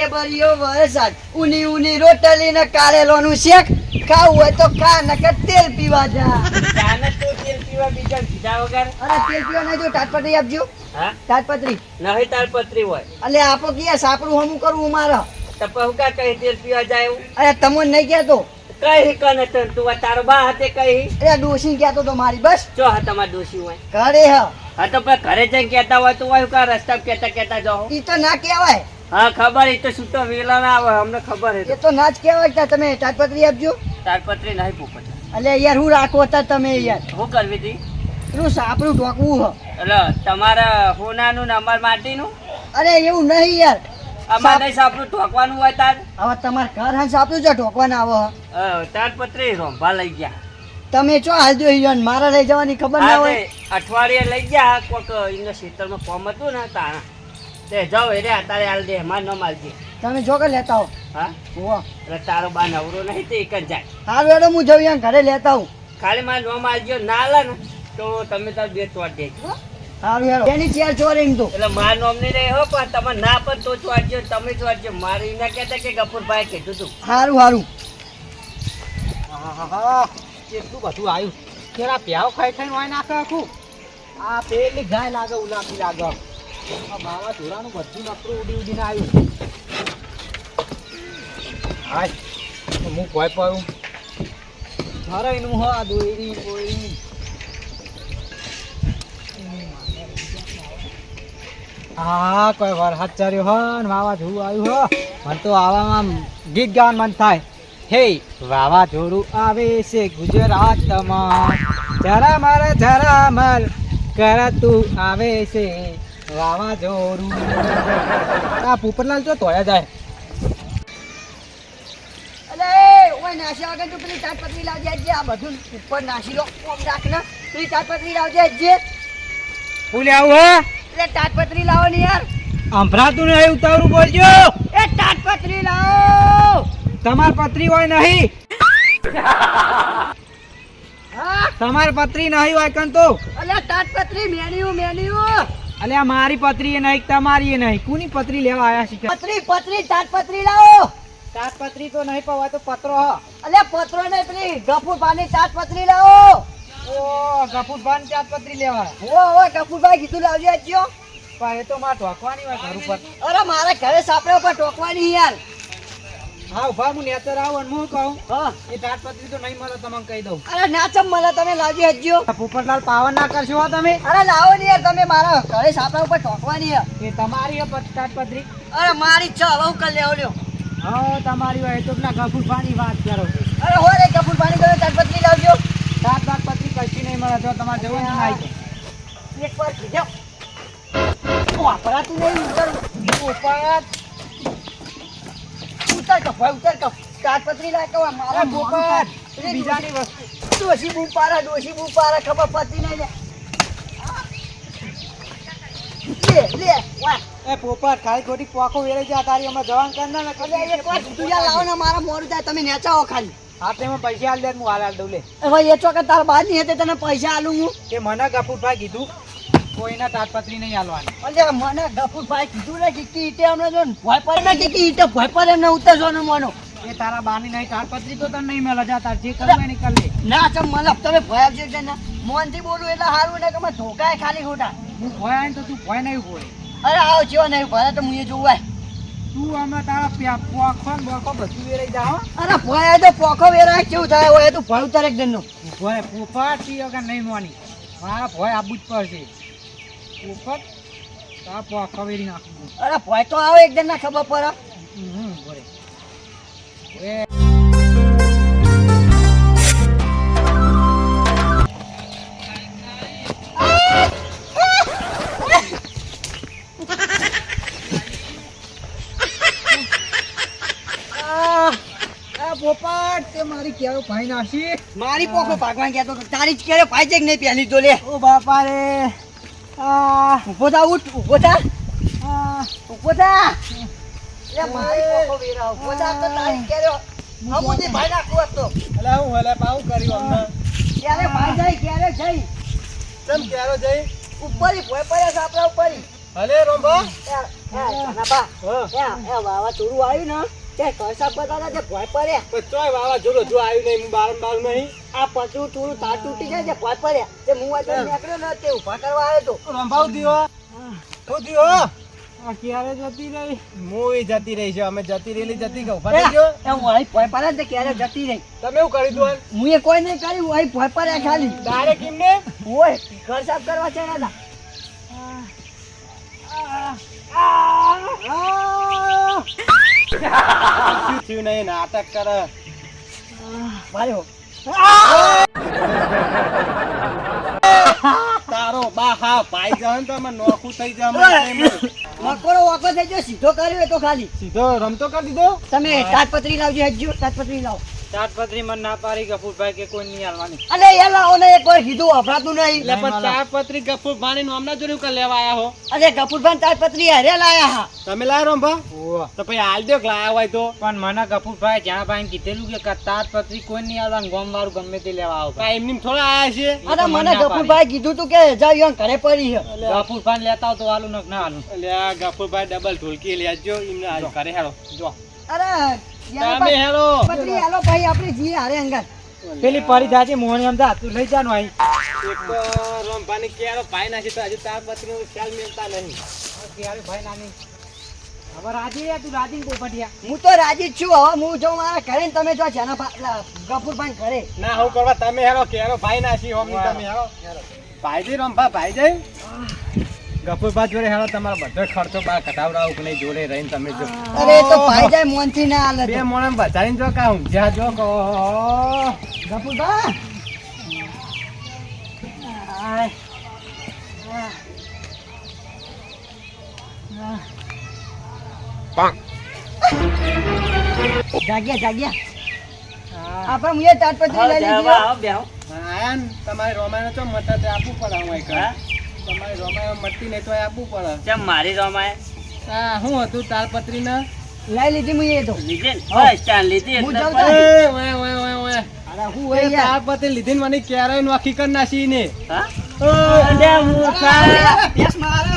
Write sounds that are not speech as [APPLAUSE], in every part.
ઢેબરીઓ વરસાદ. ઉની ઉની રોટલી ને કારેલોનું શેક ખાવું હોય તો ખા નકર તેલ પીવા જા. ચાને તો તેલ પીવા બીજા પીધા વગર? અરે તેલ પીવા નહીં જો તાટપત્રી આપજો. હા? તાટપત્રી નહીં તાલપત્રી હોય. એટલે આપો કે સાપડું હમું કરવું મારા. તો પહુ કા કઈ તેલ પીવા જાય અરે તમને નહીં કહેતો. કઈ કને તન? તું તારો બા હાથે કઈ અરે ડોસી કહેતો તો મારી બસ. જો હા તમારે દોષી હોય. ઘરે હ. હા તો ઘરે જઈને કહેતા હોય તો હોય કા રસ્તા કહેતા કહેતા જાઓ ઈ તો ના કહેવાય. હા ખબર એ તો છૂટો વેલા ના આવે અમને ખબર એ તો ના જ કહેવાય કે તમે તાટપત્રી આપજો. તાલપત્રી નહીં પોપટ એટલે યાર હું રાખો હતા તમે યાર. શું કરવી હતી? એનું સાપડું ઢોકવું હ. એટલે તમારા હોનાનું ને અમાર માટીનું? અરે એવું નહીં યાર. અમારે નહીં સાપડું ઠોકવાનું હોય તાર? હવે તમારે ઘર હા સાપડું છે ઢોકવાના આવો તાલપત્રી રોંભા લઈ ગયા. તમે ચો હાલ દો મારા લઈ જવાની ખબર ના હોય. અઠવાડિયે લઈ ગયા કોક એના ખેતરમાં ફોર્મ હતું ને તાણા તે જાઓ એ રે હાલ દે માર ન માલજે તમે જો કે લેતા હો હા? હોવો એટલે તારો બા નવરો નહીં તે એક જ જાય. હેડો હું જઉં ઘરે લેતા હું ખાલી માર ન માલજો ના લે ને તો તમે તાર બે ચોટ દેજો હો. હારું હેડો એની ચેર ચોરે એમ તો. એટલે માર નોમ નહીં રહે હો પણ તમે ના પણ તો ચોટજો તમે ચોટજો મારે એના કહેતા કે ગફુરભાઈ કીધું તું. હારું હારું. કેટલું બધું આવ્યું? કેરા પ્યાવ ખાઈ ખાઈને વાય નાખે આખું? આ પેલી ગાય લાગે ઉલાકી લાગે. બાવા ધોરાનું બધું નકરું ઉડી ઉડીને આવ્યું. હાય હું કોઈ પડું? હરાઈનું હ આ દોરી હા કોઈ વરસાદ ચર્યો હો ને વાવાઝોડું આવ્યું હો. મને તો આવામાં ગીત ગાવાનું મન થાય. હે વાવાઝોડું આવે છે ગુજરાતમાં. જરા મર જરા મર કરતું આવે છે. વાવાઝોડું આ પોપટલાલ તો તોયા જાય. અલે ઓય નાશી આગળ તું પેલી તાટપત્રી લાવજે જે. આ બધું ઉપર નાશી લો ઓમ રાખ ને. પેલી તાટપત્રી લાવજે જે. ફૂલે આવું હે. એટલે તાટપત્રી લાવો ને યાર. અંભરાતું નહીં ઉતારું બોલજો. એ તાટપત્રી લાવો. તમાર પત્રી હોય નહીં. હા? તમાર પત્રી નહીં હોય કન તો અલે તાટપત્રી મેન્યુ મેન્યુ અલે આ મારી પત્રી એ નહીં તમારી એ નહીં. કોની પત્રી લેવા આયા છે પત્રી પત્રી તાટપત્રી લાવો. તાત પત્રી તો નહીં પવાય તો પત્રો હ. અલે પત્રો ને પેલી ગફુરભાની તાટપત્રી લાવો. ઓ ગફુરભાઈ તાત પત્રી લેવા ઓ ઓ ગફુરભાઈ કીધું લાવજો આજ્યો પણ એ તો મારે ટોકવાની હોય ઘર ઉપર. અરે મારે ઘરે સાપડે ઉપર ટોકવાની યાર. હા ઊભા હું નેતર આવું અને હું કહું? હા. એ પત્રી તો નહીં મળે તમને કહી દઉં. અરે નાચમ મને તમે લાવી આજ્યો પોપટલાલ પાવન ના કરશો તમે? અરે લાવો ને યાર તમે મારા ઘરે સાપડા ઉપર ઠોકવાની એ તમારી પત્રી અરે મારી ઈચ્છા હવે હું કરી લેવો લ્યો. હા તમારી હોય તો પેલા ગફુરભાની વાત કરો. અરે હો રે તમે ગયો તાટપત્રી લાવજો. તાત તાત પત્રી કશી નહીં મળે જો તમારે જવું ને આવી એક વાર કીધો. વાપરાતું નહીં ઉપર પોપટ ઉતર ભાઈ ઉતર કપ. તાટપત્રી લાય કવા મારા અરે બીજાની વસ્તુ. ડોશી બૂમ પારા ડોશી બૂમ પારા ખબર પડતી નહીં લે. લે લે વાહ. એ પોપટ ખાલી ખોટી પોખો વેરે જા તારી અમે જવાન કરના ને અરે એક વાર તું લાવો ને મારા મોર જાય તમે નેચાઓ ખાલી. હા તેમાં પૈસા આલ દે હું હાલ હાલ દઉં લે. હવે એ ચોકે તારા બાદ હતી તને પૈસા આલું હું? કે મને ગફુરભાઈ કીધું કોઈના તાટપત્રી નહીં આલવાની અલ્યા મને ગફુરભાઈ કીધું ને કે કે ઈટે અમને જો ને ભય પડે ને ઈટે ભય પડે ને ઉતરજો ને મોનો. એ તારા બાની નહીં તાટપત્રી તો તને નહીં મળે. જા તાર જે કરવું ને કર ના ચમ મને તમે ભય આપજો છે ને. મોનથી બોલું એટલે સારું ને કે મેં ધોકાય ખાલી ખોટા. હું ભોય આવીને તો તું ભોય નહીં ભોય. અરે આવો નહીં ભય તો હું એ જોવાય. તું અમે તારા પોખો બોખો બધું વેરાઈ જા હો. અરે ભોય તો પોખો વેરાય કેવું થાય? હોય તો ભય ઉતારે એક દિનનું ભોય પોપટથી વગર નહીં મોની. મારા ભોય આબુ જ પડશે. પોપટ તારા પોખો વેરી નાખું અરે ભાઈ તો આવે એક દિન ના ખબર પડે. હમ બોલે એ આ આ પોપટ તે મારી કેરો ભાઈ નાસી મારી પોખો ભાગવાન કહેતો તો તારી જ કેરે ભાઈ છે કે નહીં પહેલી તો લે ઓ બાપા રે. ઊભો થા ઉઠ ઊભો થા. ઊભો થા. લે મારી પોખો વીરા ઊભો થા તો તારી કેરે અમુજી ભાઈ નાખવો હતો અલા હું હલે પાઉ કર્યું અમને. ક્યારે ભાઈ જાય ક્યારે જઈ ચમ ક્યારે જઈ ઉપરી ભોય પડ્યા છે આપણા ઉપરી અલે રોંભા. એ, એ, કાનાબા, એ, એ વાવાઝોડું આવ્યું ને? તે કસાબ બધાના જે ભોંય પડ્યા ચોય વાવાઝોડું હજુ આવ્યું નહીં હું બાર બાર નહીં. આ પતરું થોડું તાર તૂટી જાય છે ભોંય પડ્યા તે હું આ નીકળ્યો ને તે ઊભા કરવા આવ્યો તો. રોંભા ઉધ્યો ઉધ્યો આ ક્યારે જતી રહી? મોય જતી રહી છે અમે જતી રહેલી જતી એ તે ક્યારે જતી રહી? તમે એવું કરી દો હું એ કોઈ નહીં કર્યું ખાલી. ડાયરેક્ટ એમને? ઓય ઘર સાફ કરવા છે દાદા. [LAUGHS] થયું નહીં નાટક કરે. ભાઈ હો. [LAUGHS] તારો બા હા ભાઈ જાય તો અમે નોખું થઈ જાય મકોડો વાકો થઈ ગયો સીધો કર્યો એ તો ખાલી. સીધો રમતો કરી દીધો? તમે તાજપત્રી લાવજો હજુ તાજપત્રી લાવો. ચાટપત્રી મને ના પાડી ગફુરભાઈ કે કોઈ નહીં હાલવાની. અલે એલા ઓને એક વાર કીધું અફરાતું નહીં. એટલે પણ ચાટપત્રી ગફુરભાઈ નું હમણાં જોયું કે લેવા આયા હો. અરે કપૂરભાઈ તાજપત્રી હરે લાયા હા. તમે લાયા રંભા તો પછી હાલ દો લાયા હોય તો. પણ મને ગફુરભાઈ જ્યાં ભાઈ કીધેલું કે તાટપત્રી કોઈ નહીં આવવાનું ગોમ વાળું ગમે તે લેવા આવો એમની થોડા આયા છે. અરે મને કપૂરભાઈ કીધું તું કે જાવ ઘરે પડી છે. ગફુરભાઈ લેતા આવતો તો હાલું ના હાલું. એટલે ગફુરભાઈ ડબલ ઢોલકી લેજો એમને ઘરે હાલો. જો. અરે તમે હેલો. પતરી હેલો ભાઈ આપણે જી હારે અંગર પેલી પરી જાજી મોહની અમદા તું લઈ જાનું આઈ એક તો રંભાની કેરો ભાઈ નાખી તો હજુ તાર પત્રી નો ખ્યાલ મેળતા નહીં. કેરો ભાઈ નાની. હવે રાજી રે તું રાજી પોપટિયા. હું તો રાજી જ છું હવે હું જો મારા ઘરે ને તમે જો જેના ગફુરભાઈ ઘરે. ના હું કરવા તમે હેરો કેરો ભાઈ નાખી હોમની તમે હેરો ભાઈજી રંભા ભાઈ જઈ ગફુરભા જોડે તમારો બધો ખર્ચો બાર કટાવડાવું કે નહીં જોડે રહીને તમે જો. અરે તો ભાઈ જાય મોનથી ના હાલે બે મોણે બચારીને જો કા ઊંઘ્યા જો કહો ગફુરભાઈ જાગ્યા જાગ્યા. આપણે મુએ તાટપત્રી લઈ લીધી આયા તમારે રોમાયણ તો મતા તે આપવું પડે હું એક હા? તમારે રોમાયણ મટતી નહીં તો આપવું પડે. ચમ મારી રમાય? આ શું હતું તાલપત્રી ના લઈ લીધી મુએ તો. લીધી ને? બસ લીધી હું જાઉં ઓય ઓય ઓય ઓય. અરે હું હોય તાલપત્રી લીધી ને મને ક્યારેય નોખી કરી નાસી ને. હા? અલ્યા મૂર્ખા. ભેંસ મારે.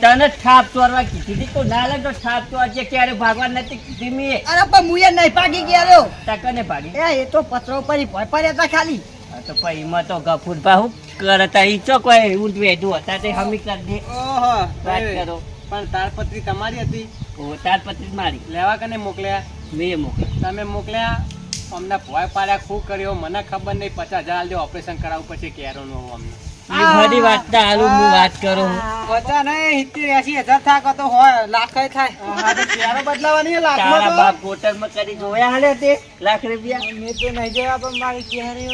તને ઠાપ ચોરવા કીધી હતી? કોઈ ના લાગે તો ઠાપ ક્યારે ભાગવા નથી કીધી મેં. અરે પણ મુએ નહીં ભાગી ગયા રહ્યો. તકને ભાગી? એ એ તો પત્રો પર પડ્યા હતા ખાલી. તો પછી એમાં તો ગફુર ભાઈ હું કરતા ઈ ચો કોઈ ઉડવે દો હતા તે હમી કર દે. ઓહો વાત કરો. પણ તાલપત્રી તમારી હતી? ઓ તાર પત્રી મારી. લેવા કને મોકલ્યા? મેં મોકલ્યા તમે મોકલ્યા? અમને ભોય પાડ્યા ખૂબ કર્યો. મને ખબર નહીં પચાસ હજાર ઓપરેશન કરાવવું પછી કેરો નો અમને. બધી વાત ના હાલું હું વાત કરું. પચાસ નહીં સિત્તેર એસી હજાર થાક તો હોય લાખ થાય. કેરો બદલાવાની તારા બાપ હોટલમાં કરી જોયા હાલે તે લાખ રૂપિયા? મેં તો નહીં જોયા પણ મારી કેરી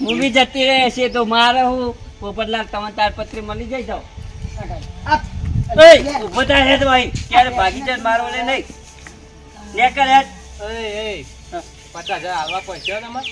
હું બી જતી રહે છે તો મારે હું પોપટ લાખ તમે તાર પત્રી મળી જઈ જાઓ ઊભો થાય હેડ ભાઈ ક્યારે ભાગી જાય મારો ને નહીં. ને કર એ પચાસ હજાર હાલવા પહોંચ્યો તમારે.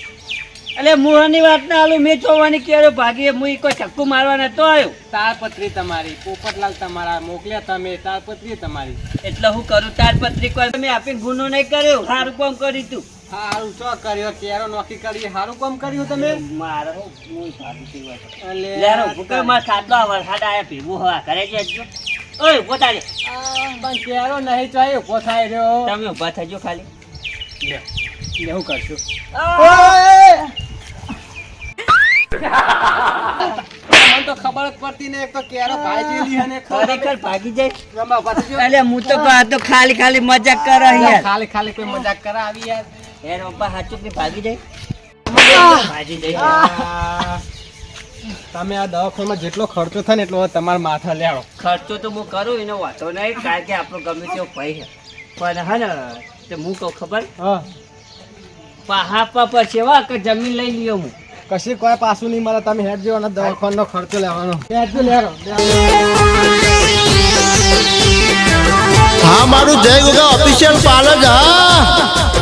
એટલે મુહાની વાત ના હાલું મેં જોવાની ક્યારે ભાગી હું કોઈ ચક્કુ મારવા નતો આવ્યો તારપત્રી તમારી પોપટલાલ તમારા મોકલ્યા તમે તારપત્રી તમારી. એટલે હું કરું તાર પત્રી કોઈ તમે આપીને ગુનો નહીં કર્યો. સારું કામ કર્યું તું. સારું શું કર્યો કેરો નોકી કરી સારું કામ કર્યું તમે? મારો હું હું સારું અલે, લેરો ભૂકા માં સાદો આ વરસાદ આયા ભેગું હવા કરે છે ઓય ઊભો થાય પણ કેરો નહીં ચાહે ઊભો થાય રહ્યો. તમે ઊભા થજો ખાલી. એવું કરશું? મને તો ખબર જ પડતી ને એક તો કેરો ભાઈ અને ખરેખર ભાગી જાય. રમવા ઊભા થજો. એટલે હું તો આ તો ખાલી ખાલી મજાક કરે યાર. ખાલી ખાલી કોઈ મજાક કરાવી યાર. યાર પપ્પા સાચું કે ભાગી જાય? ભાગી જાય. તમે આ દવાખાનામાં જેટલો ખર્ચો થાય ને એટલો તમારા માથા લેવો ખર્ચો તો હું કરું એનો વાંધો નહીં કારણ કે આપણો ગમે તેવો ભાઈ પણ હે ને તે હું કહું ખબર? હા. પહા પર સેવા કે જમીન લઈ લ્યો હું? કશી કોઈ પાછું નહીં મળે, તમે હેડ જેવો દવાખાનો ખર્ચો લેવાનો. હા, મારું જય ગોગા ઓફિશિયલ પાર્લર હા.